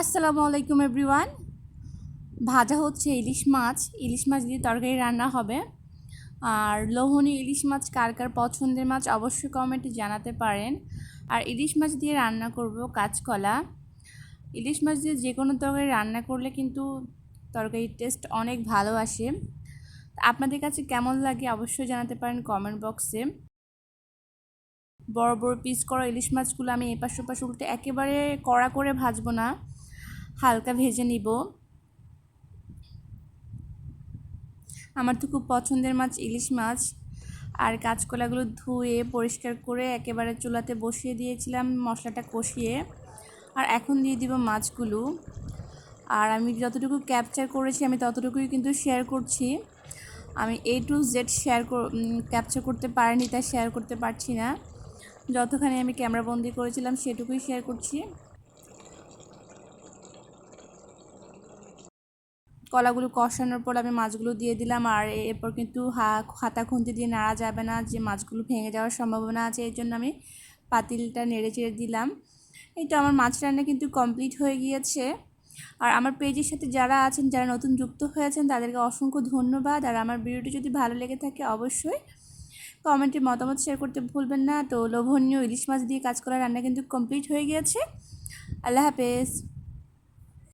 আসসালামু আলাইকুম এভরিওয়ান ভাজা হচ্ছে ইলিশ মাছ। ইলিশ মাছ দিয়ে তরকারি রান্না হবে। আর লোহনী ইলিশ মাছ কার কার পছন্দের মাছ অবশ্যই কমেন্টে জানাতে পারেন। আর ইলিশ মাছ দিয়ে রান্না করব কাঁচকলা। ইলিশ মাছ দিয়ে যে কোনো তরকারি রান্না করলে কিন্তু তরকারির টেস্ট অনেক ভালো আসে। আপনাদের কাছে কেমন লাগে অবশ্যই জানাতে পারেন কমেন্ট বক্সে বড় বড় পিস করা ইলিশ মাছগুলো আমি এপাশ ওপাশ উল্টে একেবারে কড়া করে ভাজবো না। হালকা ভেজে নিব। আমার তো খুব পছন্দের মাছ, ইলিশ মাছ। আর কাঁচকলাগুলো ধুয়ে, পরিষ্কার করে একেবারে চুলাতে বসিয়ে দিয়েছিলাম মশলাটা কষিয়ে। আর এখন দিয়ে দিব মাছগুলো। আর আমি যতটুকু ক্যাপচার করেছি, আমি ততটুকুই কিন্তু শেয়ার করছি। আমি A to Z share capture করতে পারিনি, তাই শেয়ার করতে পারছি না। যতখানি আমি ক্যামেরাবন্দি করেছিলাম, সেটুকুই শেয়ার করছি। কলাগুলো কষানোর পর আমি মাছগুলো দিয়ে দিলাম আর এরপর কিন্তু হা হাতা খুন্তি দিয়ে নাড়া যাবে না, যে মাছগুলো ভেঙে যাওয়ার সম্ভাবনা আছে, এই জন্য আমি পাতিলটা নেড়ে চেড়ে দিলাম। এই তো আমার মাছ রান্না কিন্তু কমপ্লিট হয়ে গিয়েছে। আর আমার পেজের সাথে যারা আছেন, যারা নতুন যুক্ত হয়েছেন, তাদেরকে অসংখ্য ধন্যবাদ। আর আমার ভিডিওটি যদি ভালো লেগে থাকে, অবশ্যই কমেন্টে মতামত শেয়ার করতে ভুলবেন না। তো লোভনীয় ইলিশ মাছ দিয়ে কাজ করার রান্না কিন্তু কমপ্লিট হয়ে গিয়েছে। আল্লাহ হাফেজ।